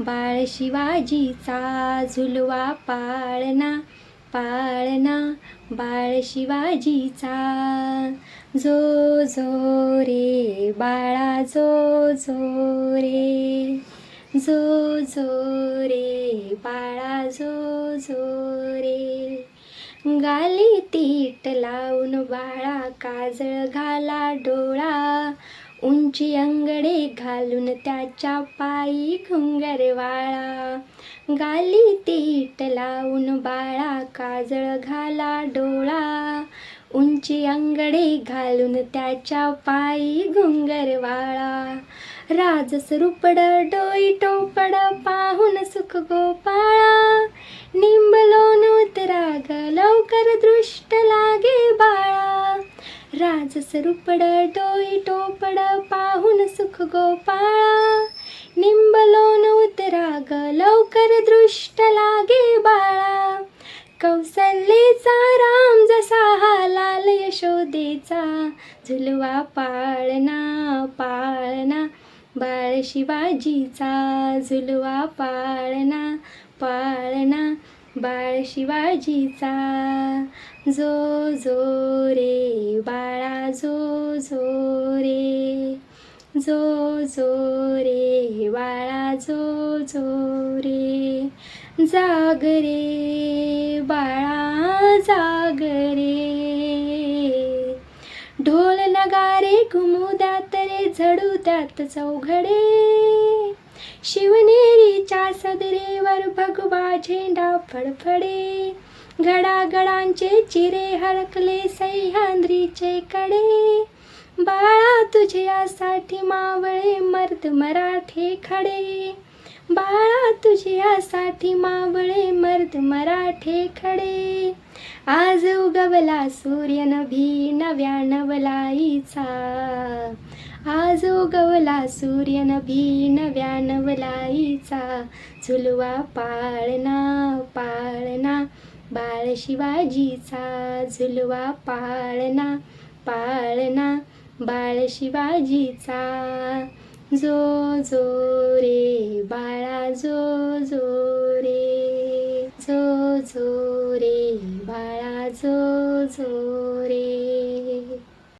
बाळ शिवाजीचा झुलवा पाळणा पाळणा बाळ शिवाजीचा. जो जो रे बाळा जो जो रे. जो जो रे बाळा जो जो रे. गाली तीट लावून बाळा काजळ घाला डोळा. उंची अंगडे घालून त्याच्या पायी घुंगर वाळा. गाली तीट लावून बाळा काजळ घाला डोळा. उंची अंगडे घालून त्याच्या पायी घुंगर वाळा. राजस रुपड डोई टोपड पाहून सुख गोपाळा. निंबलोन उतरा ग लवकर दृष्ट राजस रुपड डोई टोपड पाहून सुख गोपाळा निंबलोन उतराग लवकर दृष्ट लागे बाळा. कौसल्येचा राम जसा हा लाल यशोदेचा. झुलवा पाळणा पाळणा. बाळ शिवाजीचा झुलवा पाळणा पाळणा. बाळ शिवाजीचा. जो जो रे बाळा जो जो रे. जो जो रे बाळा जो जो रे. जाग रे बाळा जाग रे. ढोल नगारे घुमू द्यात रे झडू द्यात चौघडे. शिवनेरीच्या सदरेवर भगवा झेंडा फडफडे. घडाघडांचे चिरे हडकले सह्याद्रीचे कडे. बाळा तुझ्यासाठी मावळे मर्द मराठे खडे. बाळा तुझ्यासाठी मावळे मर्द मराठे खडे. आज उगवला सूर्य नभी नव्या नवलाईचा. आज उगवला सूर्य नभी नव्या नवलाईचा झुलवा पाळणा पाळणा बाळ शिवाजीचा झुलवा पाळणा पाळणा बाळ शिवाजीचा. जो जो रे बाळा जो जो रे जो जो रे बाळा जो जो रे